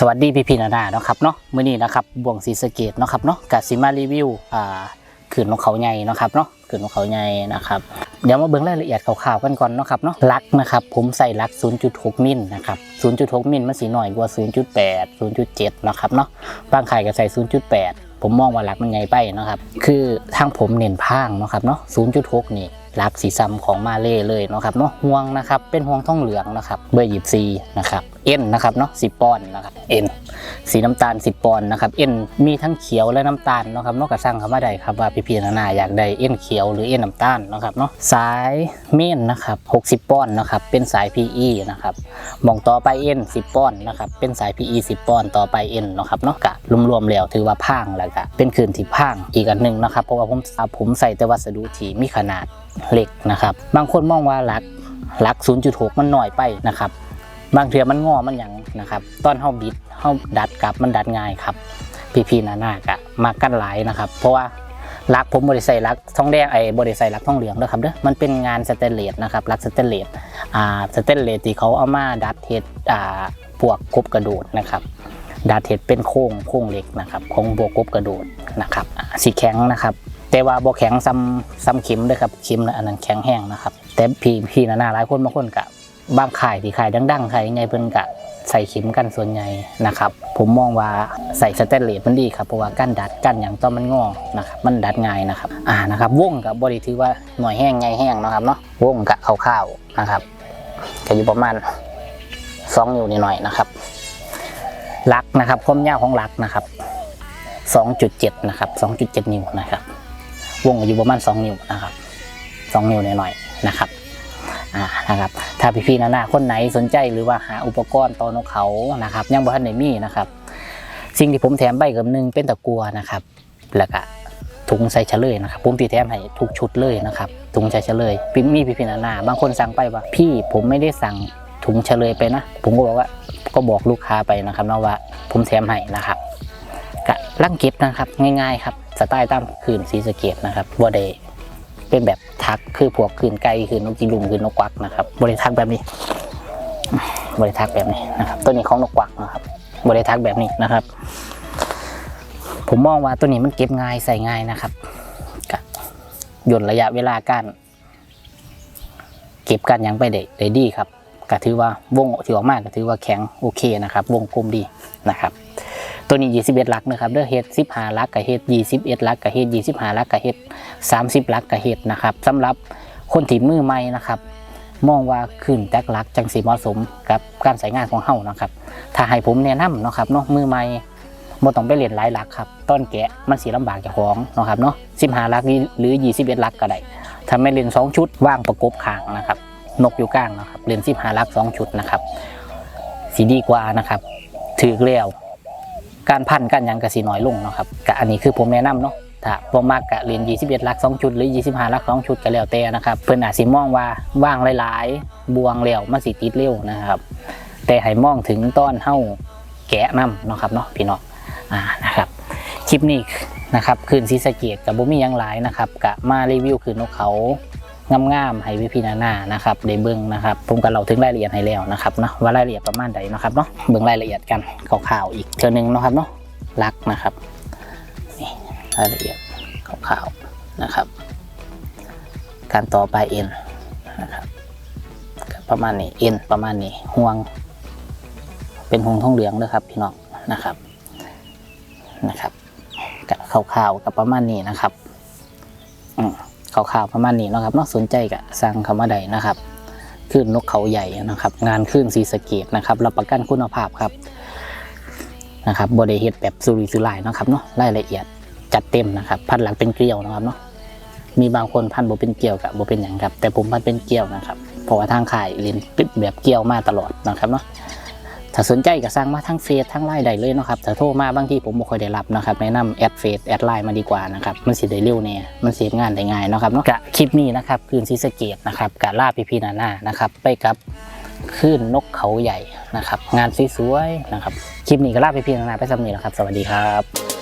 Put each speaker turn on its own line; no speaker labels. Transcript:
สวัสดีพี่พี่นานาเนาะครับเนาะมื้อนี้นะครับบ่วงศรีสเกดเนาะครับเนาะกสิมารีวิวอ่าขืนนกเขาใหญ่เนาะครับเนาะขืนนกเขาใหญ่นะครับเดี๋ยวมาเบิ่งรายละเอียดคร่าวๆกันก่อนเนาะครับเนาะลักนะครับผมใส่ลัก 0.6 มิลนะครับ0.6 มิลมันสีหน่อยกว่า 0.8 0.7เนาะครับเนาะบางไข่ก็ใส่ 0.8 ผมมองว่าลักมันใหญ่ไปเนาะครับคือทางผมเน้นพางเนาะครับเนาะ0.6 นี่ลักสีซ้ำของมาเล่เลยเนาะครับเนาะห่วงนะครับเป็นห่วงทองเหลืองนะครับเบอร์หยิบซีนะครับเอ็นนะครับเนาะ10ปอนนะครับเอ็นสีน้ำตาล10ปอนนะครับเอ็นมีทั้งเขียวและน้ำตาลเนาะครับนอกจากสั่งคำว่าใดครับว่าพี่พีนานาอยากได้เอ็นเขียวหรือเอ็นน้ำตาลเนาะครับเนาะสายเม่นนะครับ60ปอนนะครับเป็นสาย PE นะครับมองต่อไปเอ็น10ปอนนะครับเป็นสาย PE 10ปอนต่อไปเอ็นเนาะครับเนาะกะรวมๆแล้วถือว่าพางแล้วก็เป็นคืนที่พางอีกอันหนึ่งนะครับเพราะว่าผมผมใส่แต่วัสดุที่มีขนาด เหล็กนะครับ บางคนมองว่าหลักหลัก 0.6 มันน้อยไปนะครับ บางเทือมันงอมันหยังนะครับ ตอนเฮาบิดเฮาดัดกลับมันดัดง่ายครับ พี่พีนานากะมากั้นหลายนะครับ เพราะว่าลักผมบริใส่ลักทองแดงไอ้บริใส่ลักทองเหลืองด้วครับเด้อมันเป็นงานสเตนเลสนะครับลักสเตนเลสอ่าสเตนเลสที่เขาเอามาดัดเฮ็ดอ่าพวกกบกระโดดนะครับดัดเฮ็ดเป็นโค้งโค้งเหล็กนะครับของพวกกบกระโดดนะครับสีแข็งนะครับ แต่ว่าบ่แข็งซ้ำซ้ำเข็มเด้อครับเข็มนะอันนั้นแข็งแห้งนะครับ แต่พี่พี่นานาหลายคนบางคนกะบางขายที่ขายดังๆขายยังไงเพิ่นกะใส่เข็มกันส่วนใหญ่นะครับ ผมมองว่าใส่สเตนเลสมันดีครับเพราะว่ากั้นดัดกั้นอย่างต้อมันงอนะครับมันดัดง่ายนะครับอ่านะครับวงกับบริถือว่าหน่วยแห้งไงแห้งนะครับเนาะวงกับคร่าวๆนะครับก็อยู่ประมาณสองอยู่นิดหน่อยนะครับลักนะครับความยาวของลักนะครับ 2.7 นะครับ 2.7 นิ้วนะครับ วงอยู่ประมาณ 2 นิ้วนะครับ 2 นิ้วหน่อยๆนะครับอ่านะครับ ถ้าพี่ๆนานาคนไหนสนใจหรือว่าหาอุปกรณ์ตอนกเขานะครับ ยังบ่ทันได้มีนะครับ สิ่งที่ผมแถมไปกับหนึ่งเป็นตะกัวนะครับ แล้วก็ถุงใส่เฉลยนะครับผมตีแถมให้ทุกชุดเลยนะครับถุงใส่เฉลยพี่มีพี่ๆนานาบางคนสั่งไปว่า พี่ผมไม่ได้สั่งถุงเฉลยไปนะ ผมก็บอกว่าก็บอกลูกค้าไปนะครับนะว่าผมแถมให้นะครับกะร่างเก็บนะครับง่าย ๆ ครับ สไตล์ตามคืนสีสะเกตนะครับบ่ได้เป็นแบบทักคือพวกคืนไก่คืนนกจีรุมคืนนกกวักนะครับบริทักแบบนี้บริทักแบบนี้นะครับ ตัวนี้ของนกกวักนะครับบริทักแบบนี้นะครับ ผมมองว่าตัวนี้มันเก็บง่ายใส่ง่ายนะครับกะย่นระยะเวลาการเก็บกันยังไปได้ได้ดีครับก็ถือว่าวงที่ออกมาก็ถือว่าแข็งโอเคนะครับ วงกลมดีนะครับ ตัวนี้ 21ลักนะครับเด้อเฮ็ด15ลักกับเฮ็ด21ลักกับเฮ็ด25ลักกับเฮ็ด30ลักกับเฮ็ดนะครับสำหรับคนที่มือใหม่นะครับมองว่าขึ้นแตกลักจังสีเหมาะสมกับการใช้งานของเฮานะครับถ้าให้ผมแนะนำเนาะครับเนาะมือใหม่บ่ต้องไปเรียนหลายลักครับต้นแกะมันสีลำบากเจ้าของเนาะครับเนาะ15ลักหรือ 21ลักก็ได้ถ้าไม่เรียน2 ชุดว่างประกบข้างนะครับนกอยู่กลางนะครับเรียน15ลัก2 ชุดนะครับสีดีกว่านะครับถือเลี้ยว การพันกันยังกะสีน้อยลงเนาะครับกะอันนี้คือผมแนะนำเนาะถ้าบ่มากกะเรียน 21ลัก2ชุดหรือ 25ลัก2ชุดก็แล้วแต่นะครับเพิ่นอาจสิมองว่าว่างหลายๆ บวงแล้วมันสิติดเร็วนะครับแต่ให้มองถึงต้อนเฮาแกะนํเนาะครับเนาะพี่น้องอ่านะครับคลิปนี้นะครับคืนศรีสะเกดกับบ่มียังหลายนะครับกะมารีวิวคืนนกเขา งามๆให้วิพี่นานานะครับได้เบิ่งนะครับผมก็เล่าถึงรายละเอียดให้แล้วนะครับเนาะว่ารายละเอียดประมาณใดนะครับเนาะเบิ่งรายละเอียดกันข่าวๆอีกเทื่อหนึงนะครับเนาะลักนะครับนี่รายละเอียดข่าวๆนะครับ การต่อปลายเอ็นนะครับประมาณนี้เอ็นประมาณนี้ห่วง เป็นห่วงทองเหลืองด้วยครับพี่น้องนะครับนะครับกับข่าวๆกับประมาณนี้นะครับาวๆประมาณนี้นะครับนอกสนใจกับสั่งคำว่าใดนะครับคลื่นนกเขาใหญ่นะครับ งานคลื่นสีสเกตนะครับรับประกันคุณภาพครับนะครับบริเฮดแบบสุริสุร่ายนะครับเนาะรายละเอียดจัดเต็มนะครับ พันหลังเป็นเกลียวนะครับเนาะมีบางคนพันโบเป็นเกลียวกับโบเป็นอย่างครับ แต่ผมพันเป็นเกลียวนะครับเพราะว่าทางขายเรียนปิดแบบเกลียวมาตลอดนะครับเนาะ ถ้าสนใจก็สร้างมาทั้งเฟซทั้งไลน์ได้เลยเนาะครับถ้าโทรมาบางทีผมบ่ค่อยได้รับนะครับแนะนำแอดเฟซแอดไลน์มาดีกว่านะครับมันสิได้เร็วเนี่ยมันเสียงานได้ง่ายเนาะครับเนาะกะคลิปนี้นะครับคืนซีสะเกตนะครับกะล่าพีพีนานานะครับไปกับคลื่นนกเขาใหญ่นะครับ งานสวยๆนะครับ คลิปนี้ก็ล่าพีพีนานาไปสำเนีแล้วครับ สวัสดีครับ